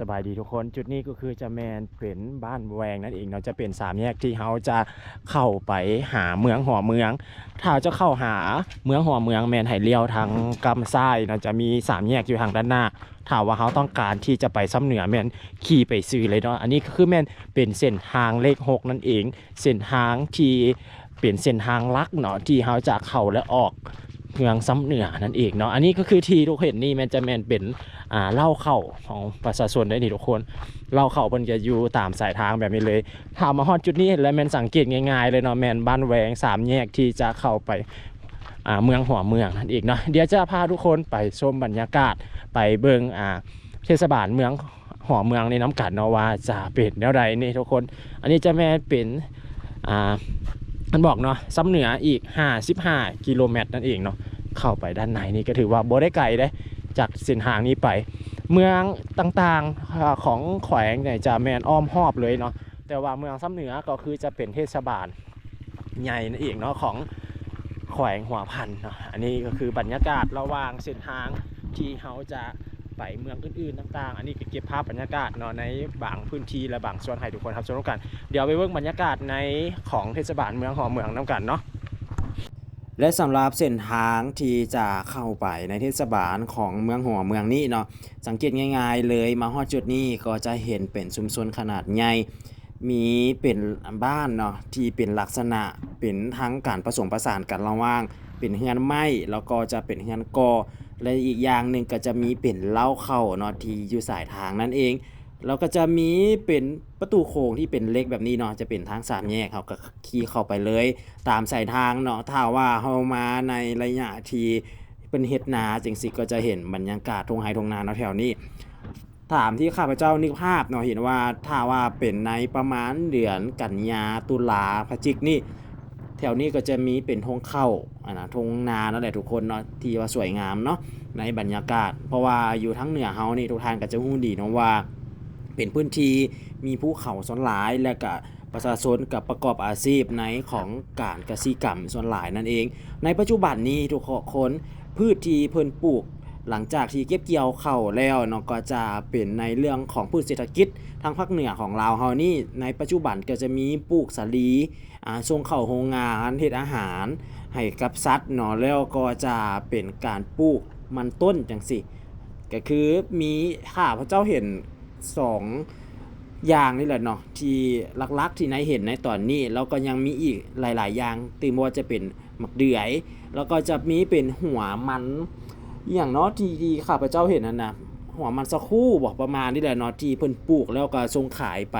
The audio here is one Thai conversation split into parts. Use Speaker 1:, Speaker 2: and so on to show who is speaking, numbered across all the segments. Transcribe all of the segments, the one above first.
Speaker 1: สบายดีทุกคนจุดนี้ก็คือจะแมนเป็นบ้านแวงนั่นเองเนาะจะเป็นสามแยกที่เขาจะเข้าไปหาเมืองหัวเมือง ถ้าจะเข้าหาเมืองหัวเมืองแมนไห่เลี้ยวทางกำซ้ายเนาะจะมีสามแยกอยู่ทางด้านหน้าถ้าว่าเขาต้องการที่จะไปซ้ำเหนือแมนขี่ไปซื้อเลยเนาะอันนี้ก็คือแมนเป็นเส้นทางเลขหกนั่นเอง เส้นทางที่เป็นเส้นทางลักเนาะที่เขาจะเข้าและออก เมืองซ้ำเหนือนั่นเองเนาะอันนี้ก็คือที่ทุกเห็นนี่แมนจะแมนเป็นอ่าเล่าเข้าของประชาชนได้นี่ทุกคนเล่าเข้าเพิ่นจะอยู่ตามสายทางแบบนี้เลยถามมาฮอดจุดนี้แล้วแมนสังเกตง่ายๆเลยเนาะแมนบ้านแหวงสามแยกที่จะเข้าไปอ่าเมืองหัวเมืองนั่นเองเนาะเดี๋ยวจะพาทุกคนไปชมบรรยากาศไปเบิ่งอ่าเทศบาลเมืองหัวเมืองในน้ำกัดเนาะว่าจะเป็นแนวใดนี่ทุกคน อันนี้จะแมนเป็นอ่า มันบอกเนาะซ้ำเหนืออีก 55 กิโลเมตรนั่นเองเนาะเข้าไปด้านในนี่ก็ถือว่าบ่ได้ไกลได้จากเส้นทางนี้ไป เมืองต่างๆของแขวงเนี่ยจะแมนอ้อมหอบเลยเนาะแต่ว่าเมืองซ้ำเหนือก็คือจะเป็นเทศบาลใหญ่นั่นเองเนาะของแขวงหัวพันเนาะอันนี้ก็คือบรรยากาศระหว่างเส้นทางที่เขาจะ ไปเมืองอื่นๆต่างๆ อันนี้ก็เก็บภาพบรรยากาศเนาะในบางพื้นที่และบางส่วนให้ทุกคนครับชมกัน เดี๋ยวไปเบิ่งบรรยากาศในของเทศบาลเมืองหอเมืองน้ำกันเนาะและสำหรับเส้นทางที่จะเข้าไปในเทศบาลของเมืองหัวเมืองนี้เนาะสังเกตง่ายๆเลยมาฮอดจุดนี้ก็จะเห็นเป็นชุมชนขนาดใหญ่มีเป็นบ้านเนาะที่เป็นลักษณะเป็นทั้งการผสมผสานกันระหว่าง เป็นเฮือนไม้แล้วก็จะเป็นเฮือนกอ และอีกอย่างหนึ่งก็จะมีเป็นเล้าเข้าเนาะที่อยู่สายทางนั่นเองแล้วก็จะมีเป็นประตูโค้งที่เป็นเล็กแบบนี้เนาะจะเป็นทางสามแยกเขาก็ขี่เข้าไปเลย ตามสายทางเนาะถ้าว่าเฮามาในระยะที่เป็นเฮ็ดนาจังสิก็จะเห็นบรรยากาศทงไฮทงนาเนาะแถวนี้ ถามที่ข้าพเจ้านึกภาพเนาะเห็นว่าถ้าว่าเป็นในประมาณเดือนกันยาตุลาพฤศจิกนี่ แถวนี้ก็จะมีเป็นทงเข้าอ่านะทงนาเนาะแหละทุกคนเนาะที่ว่าสวยงามเนาะในบรรยากาศ เพราะว่าอยู่ทั้งเหนือเฮานี่ทุกท่านก็จะฮู้ดีเนาะว่า เป็นพื้นที่มีภูเขาส่วนหลายและก็ประชาชนกับประกอบอาชีพในของการเกษตรกรรมส่วนหลายนั่นเอง ในปัจจุบันนี้ทุกคนพืชที่เพิ่นปลูก หลังจากที่เก็บเกี่ยวเข้าแล้วเนาะก็จะเป็นในเรื่องของพืชเศรษฐกิจทางภาคเหนือของเราวเฮานี่ในปัจจุบันก็จะมีปลูกสาลีอ่าส่งเข้าโรงงานเฮ็ดอาหารให้กับสัตว์เนาะแล้วก็จะเป็นการปลูกมันต้นจังสิก็คือมีข้าพระเจ้าเห็นสองอย่างนี่แหละเนาะที่หลักๆที่นายเห็นในตอนนี้แล้วก็ยังมีอีกหลาย ๆ อย่างตีมว่าจะเป็นมักเดือย แล้วก็จะมีเป็นหัวมัน อย่างเนาะที่ที่ข้าพเจ้าเห็นนั่นนะหัวมันสักคู่บอกประมาณนี่แหละเนาะที่เพิ่นปลูกแล้วก็ส่งขายไป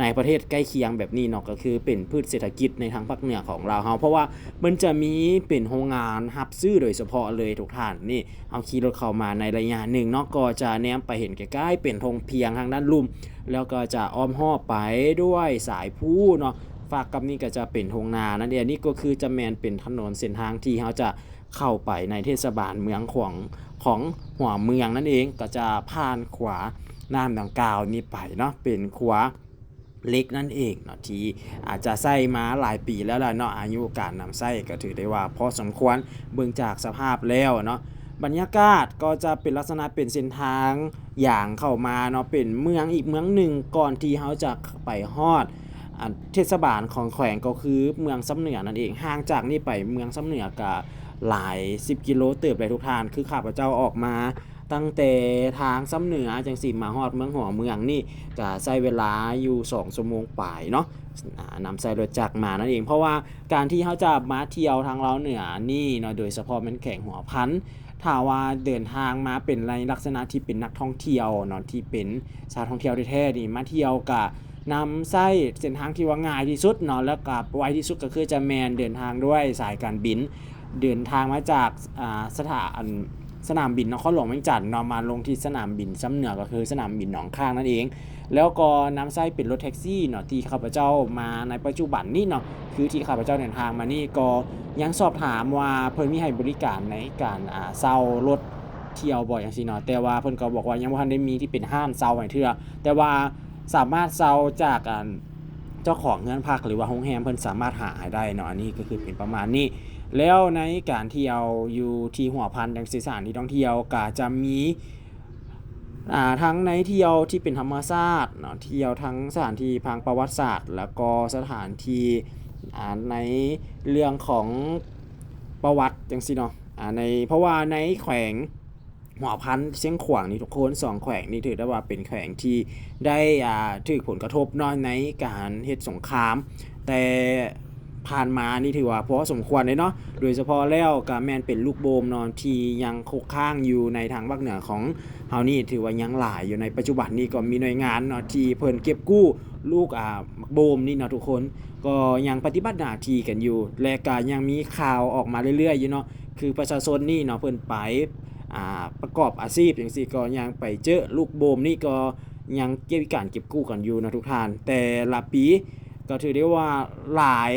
Speaker 1: ในประเทศใกล้เคียงแบบนี้เนาะก็คือเป็นพืชเศรษฐกิจในทางภาคเหนือของเราเฮาเพราะว่ามันจะมีเป็นโรงงานรับซื้อโดยเฉพาะเลยทุกท่านนี่เอาขี่รถเข้ามาในระยะหนึ่งเนาะก็จะแนมไปเห็นใกล้ๆเป็นธงเพียงทางด้านลุ่ม แล้วก็จะอ้อมห่อไปด้วยสายผู้เนาะฝากกับนี่ก็จะเป็นทงนานั่นเองนี่ก็คือจะแมนเป็นถนนเส้นทางที่เขาจะ เข้าไปในเทศบาลเมืองของของหัวเมืองนั่นเองก็จะผ่านขวาน้ำดังกล่าวนี้ไปเนาะเป็นขวาเล็กนั่นเองเนาะที่อาจจะใส่มาหลายปีแล้วล่ะเนาะอายุการนำใส่ก็ถือได้ว่าพอสมควรเบื้องจากสภาพแล้วเนาะบรรยากาศก็จะเป็นลักษณะเป็นเส้นทางอย่างเข้ามาเนาะเป็นเมืองอีกเมืองหนึ่งก่อนที่เขาจะไปฮอดอเทศบาลของแขวงก็คือเมืองซ้ำเหนือนั่นเองห่างจากนี่ไปเมืองซ้ำเหนือก็ หลาย 10 กิโลเติบเลยทุกท่าน คือข้าพเจ้าออกมาตั้งแต่ทางซ้ำเหนือจังสิมาฮอดเมืองหัวเมืองนี่ก็ใช้เวลาอยู่2ชั่วโมงปลายเนาะอ่านำใส่รถจักรมานั่นเอง เพราะว่าการที่เขาจะมาเที่ยวทางเราเหนือนี่เนาะโดยเฉพาะมันแข่งหัวพันถ้าว่าเดินทางมาเป็นในลักษณะที่เป็นนักท่องเที่ยวเนาะที่เป็นชาวท่องเที่ยวแท้ๆนี่มาเที่ยวกะนำไส้เส้นทางที่ว่าง่ายที่สุดเนาะแล้วก็ไวที่สุดก็คือจะแมนเดินทางด้วยสายการบิน เดินทางมาจากสถานสนามบินนครหลวงเวียงจันทน์นาะมาลงที่สนามบินซ้ำเหนือก็คือสนามบินหนองข้างนั่นเอง แล้วก็นำไส้เป็นรถแท็กซี่เนาะที่ข้าพเจ้ามาในปัจจุบันนี่เนาะคือที่ข้าพเจ้าเดินทางมานี่ก็ยังสอบถามว่าเพิ่นมีให้บริการในการอ่าเช่ารถเที่ยวบ่อยอย่างซี่เนาะแต่ว่าเพิ่นก็บอกว่ายังบ่ทันได้มีที่เป็นห้านเช่าให้เทื่อแต่ว่าสามารถเช่าจากอ่าเจ้าของเงินพักหรือว่าโรงแรมเพิ่นสามารถหาได้เนาะอันนี้ก็คือเป็นประมาณนี้ แล้วในการเที่ยวอยู่ที่หัวพันธ์ดังสีสถานที่ท่องเที่ยวก็จะมีทั้งในเที่ยวที่เป็นธรรมชาติเนาะเที่ยวทั้งสถานที่ทางประวัติศาสตร์ แล้วก็สถานที่ในเรื่องของประวัติจังซีเนาะในเพราะว่าในแขวงหัวพันเชียงขวางนี่ทุกคนสองแขวงนี่ถือได้ว่าเป็นแขวงที่ได้ถือผลกระทบเนาะในการเฮ็ดสงคราม แต่ ผ่านมานี่ถือว่าพอสมควรเลยเนาะ โดยเฉพาะแล้วก็แมนเป็นลูกโบมนอนที่ยังคกข้างอยู่ในทางภาคเหนือของเฮานี่ถือว่ายังหลายอยู่ในปัจจุบันนี้ก็มีหน่วยงานเนาะที่เพิ่นเก็บกู้ลูกอ่าโบมนี่เนาะทุกคน ก็ยังปฏิบัติหน้าที่กันอยู่ และก็ยังมีข่าวออกมาเรื่อยๆอยู่เนาะ คือประชาชนนี่เนาะเพิ่นไปอ่าประกอบอาชีพจังซี่ก็ยังไปเจอลูกโบมนี่ก็ยังเก็บการเก็บกู้กันอยู่นะทุกท่าน แต่ละปีก็ถือได้ว่าหลาย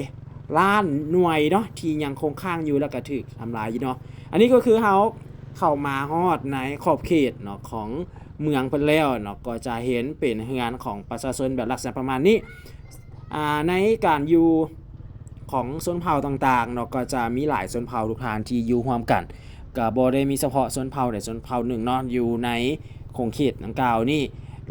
Speaker 1: ล้านหน่วยเนาะที่ยังคงค้างอยู่แล้วก็ถูกทำลายอยู่เนาะอันนี้ก็คือเฮาเข้ามาฮอดในขอบเขตเนาะของเมืองเพิ่นแล้วเนาะก็จะเห็นเป็นเฮือนของประชาชนแบบลักษณะประมาณนี้อ่าในการอยู่ของชนเผ่าต่างๆเนาะก็จะมีหลายชนเผ่าทุกทานที่อยู่ร่วมกันก็บ่ได้มีเฉพาะชนเผ่าใดชนเผ่าหนึ่งเนาะอยู่ในคงเขตดังกล่าวนี่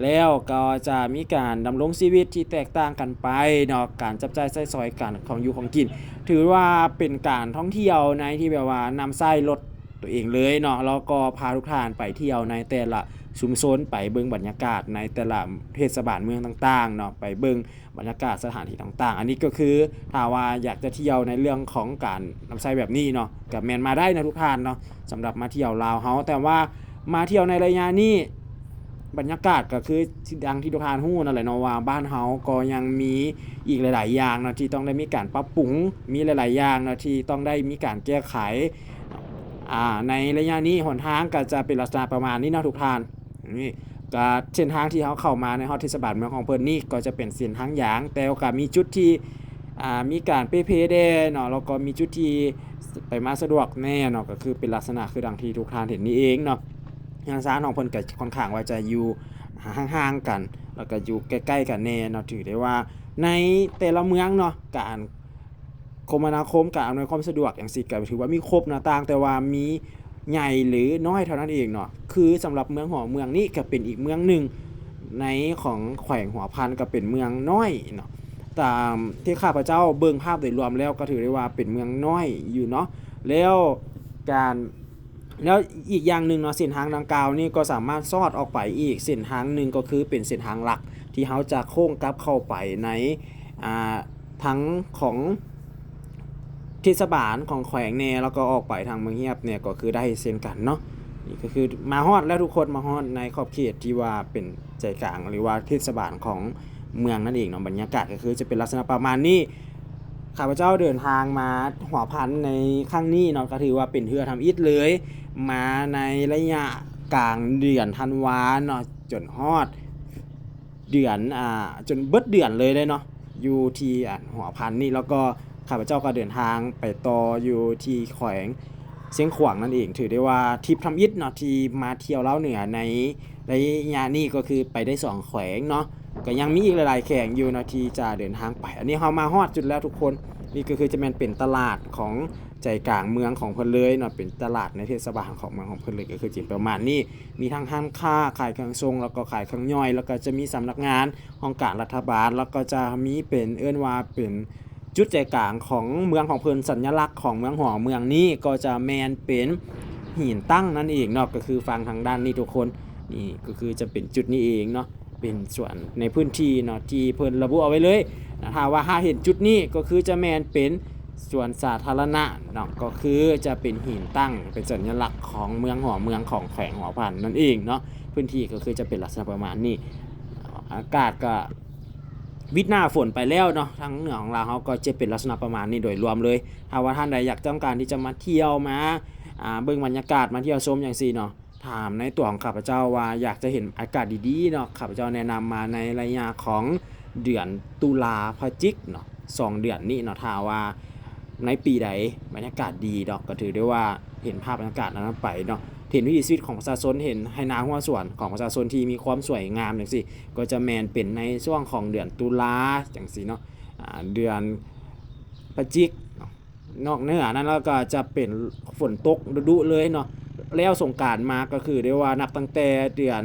Speaker 1: แล้วก็จะมีการดำรงชีวิตที่แตกต่างกันไปเนาะการจับจ่ายใช้สอยกันของอยู่ของกิน ถือว่าเป็นการท่องเที่ยวในที่แบบว่านำไส้รถตัวเองเลยเนาะแล้วก็พาทุกท่านไปเที่ยวในแต่ละชุมชนไปเบิ่งบรรยากาศในแต่ละเทศบาลเมืองต่างๆเนาะไปเบิ่งบรรยากาศสถานที่ต่าง ๆ อันนี้ก็คือถ้าว่าอยากจะเที่ยวในเรื่องของการนำไส้แบบนี้เนาะกับแมนมาได้นะทุกท่านเนาะสำหรับมาเที่ยวลาวเฮาแต่ว่ามาเที่ยวในระยะนี้ บรรยากาศก็คือดังที่ทุกทานหู้นั่นแหละเนาะว่าบ้านเฮาก็ยังมีอีกหลาย ๆ อย่างเนาะที่ต้องได้มีการปรับปรุงมีหลาย ๆ อย่างเนาะที่ต้องได้มีการแก้ไขอ่าในระยะนี้หนทางก็จะเป็นลักษณะประมาณนี้เนาะทุกทานนี่ก็เส้นทางที่เขาเข้ามาในฮอดเทศบาลเมืองของเพิ่นนี่ก็จะเป็นเส้นทางยาง แต่ก็มีจุดที่อ่ามีการเปเพเดเนาะแล้วก็มีจุดที่ไปมาสะดวกแน่เนาะก็คือเป็นลักษณะคือดังที่ทุกทานเห็นนี่เองเนาะ ทางซ้ายของเพิ่นก็ค่อนข้างว่าจะอยู่ห่างๆกัน แล้วก็อยู่ใกล้ๆกันแน่เนาะถือได้ว่า ในแต่ละเมืองเนาะการคมนาคมการอำนวยความสะดวกอย่างสิก็ถือว่ามีครบหน้าต่าง แต่ว่ามีใหญ่หรือน้อยเท่านั้นเองเนาะคือสำหรับเมืองหัวเมืองนี่ก็เป็นอีกเมืองหนึ่งในของแขวงหัวพันก็เป็นเมืองน้อยเนาะตามที่ข้าพเจ้าเบิ่งภาพโดยรวมแล้วก็ถือได้ว่าเป็นเมืองน้อยอยู่เนาะแล้วการ แล้วอีกอย่างหนึ่งเนาะเส้นทางดังกล่าวนี่ก็สามารถซอดออกไปอีกเส้นทางหนึ่งก็คือเป็นเส้นทางหลักที่เขาจะโค้งกลับเข้าไปในอ่าทั้งของเทศบาลของแขวงเน่แล้วก็ออกไปทางเมืองเฮียบเนี่ยก็คือได้เส้นกันเนาะนี่ก็คือมาฮอดแล้วทุกคนมาฮอดในขอบเขตที่ว่าเป็นใจกลางหรือว่าเทศบาลของเมืองนั่นเองเนาะบรรยากาศก็คือจะเป็นลักษณะประมาณนี้ ข้าพเจ้าเดินทางมาหัวพันในครั้งนี้เนาะก็ถือว่าเป็นเทือทำอิฐเลย มาในระยะกลางเดือนธันวาเนาะจนฮอด เดือนอ่าจนเบิดเดือนเลยเลยเนาะอยู่ที่หัวพันนี่แล้วก็ข้าพเจ้าก็เดินทางไปต่ออยู่ที่แขวงเสียงขวางนั่นเองถือได้ว่าทริปทำอิฐเนาะที่มาเที่ยวเล่าเหนือในระยะนี้ก็คือไปได้สองแขวงเนาะ ก็ยังมีอีกหลายๆแข่งอยู่นาะทีจะเดินทางไป อันนี้เรามาฮอดจุดแล้วทุกคนนี่ก็คือจะแม่นเป็นตลาดของใจกลางเมืองของเพิ่นเลยเนาะเป็นตลาดในเทศบาลของเมืองของเพิ่นเลยก็คือจิประมาณนี้มีทั้งห้างค้าขายเครื่องทรงแล้วก็ขายเครื่องย่อย แล้วก็จะมีสำนักงานของการรัฐบาล แล้วก็จะมีเป็นเอื้อนว่าเป็นจุดใจกลางของเมืองของเพิ่นสัญลักษณ์ของเมืองหอเมืองนี้ก็จะแมนเป็นหินตั้งนั่นเองเนาะก็คือฟังทางด้านนี้ทุกคนนี่ก็คือจะเป็นจุดนี้เองเนาะ เป็นส่วนในพื้นที่เนาะที่เพิ่นระบุเอาไว้เลยนะถ้าว่าถ้าเห็นจุดนี้ก็คือจะแมนเป็นส่วนสาธารณะเนาะก็คือจะเป็นหินตั้งเป็นสัญลักษณ์ของเมืองหอเมืองของแขวงหัวพันนั่นเองเนาะพื้นที่ก็คือจะเป็นลักษณะประมาณนี้ อากาศก็วิทหน้าฝนไปแล้วเนาะทั้งเหนือของเราเขาก็จะเป็นลักษณะประมาณนี้โดยรวมเลยถ้าว่าท่านใดอยากต้องการที่จะมาเที่ยวมาอ่าเบิ่งบรรยากาศมาเที่ยวชมอย่างสี่เนาะ ถามในตัวของข้าพเจ้าว่าอยากจะเห็นอากาศดีๆเนาะข้าพเจ้าแนะนำมาในระยะของเดือนตุลาพฤศจิกเนาะสองเดือนนี้เนาะถ้าว่าในปีใดบรรยากาศดีดอกก็ถือได้ว่าเห็นภาพบรรยากาศนั้นไปเนาะเห็นวิถีชีวิตของประชาชนเห็นให้นาหัวส่วนของประชาชนที่มีความสวยงามอย่างสิก็จะแมนเป็นในช่วงของเดือนตุลาอย่างสิเนาะเดือนพฤศจิกนอกเหนือนั้นแล้วก็จะเป็นฝนตกฤดูเลยเนาะ แล้วสงการมาก็คือได้ว่านับตั้งแต่เดือน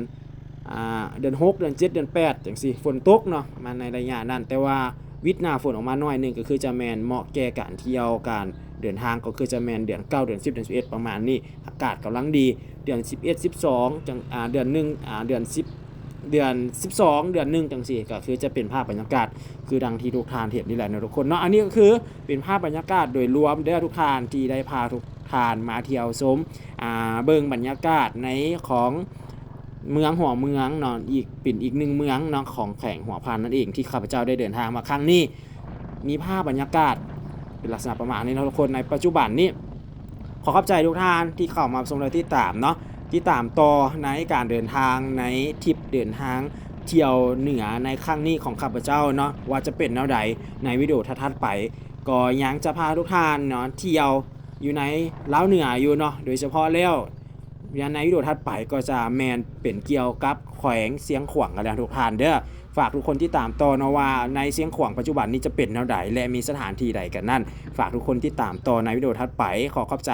Speaker 1: เดือน 6 เดือน 7 เดือน8จังซี่ฝนตกเนาะมาในระยะนั้น แต่ว่าวิทย์หน้าฝนออกมาหน่อยหนึงก็คือจะแมนเหมาะแก่การเที่ยวการเดินทางก็คือจะแมนเดือน 9 เดือน 10 เดือน 11 ประมาณนี้อากาศกำลังดีเดือน 11 12จังอ่าเดือนหนึ่งอ่าเดือน 10 เดือน 12 เดือนหนึ่งจังซี่ก็คือจะเป็นภาพบรรยากาศ คือดังที่ทุกทานเห็นนี่แหละนะทุกคนเนาะอันนี้ก็คือเป็นภาพบรรยากาศโดยรวมเด้อทุกทานที่ได้พาทุก ทานมาเที่ยวชมเบิ่งบรรยากาศในของเมืองหัวเมืองนาะอีกเป็นอีกหนึ่งเมืองนาะของแข่งหัวพานนั่นเองที่ข้าพเจ้าได้เดินทางมาครั้งนี้มีภาพบรรยากาศเป็นลักษณะประมาณนี้นะทุกคนในปัจจุบันนี้ขอขอบใจทุกท่านที่เข้ามาชมและที่ตามเนาะที่ตามต่อในการเดินทางในทริปเดินทางเที่ยวเหนือในครั้งนี้ของข้าพเจ้าเนาะว่าจะเป็นแนวใดในวิดีโอทัดๆไปก็ยังจะพาทุกท่านเนาะเที่ยว อยู่ในเล้าวเหนืออยู่เนาะโดยเฉพาะแล้วยันในวิดีโอทัดไปก็จะแมนเป็นเกี่ยวกับแขวงเสียงขวางกันแล้วทุกท่านเด้อฝากทุกคนที่ตามต่อเนาะว่าในเสียงขวางปัจจุบันนี้จะเป็นแนวใดและมีสถานที่ใดกันนั่น ฝากทุกคนที่ตามต่อในวิดีโอถัดไปขอขอบใจ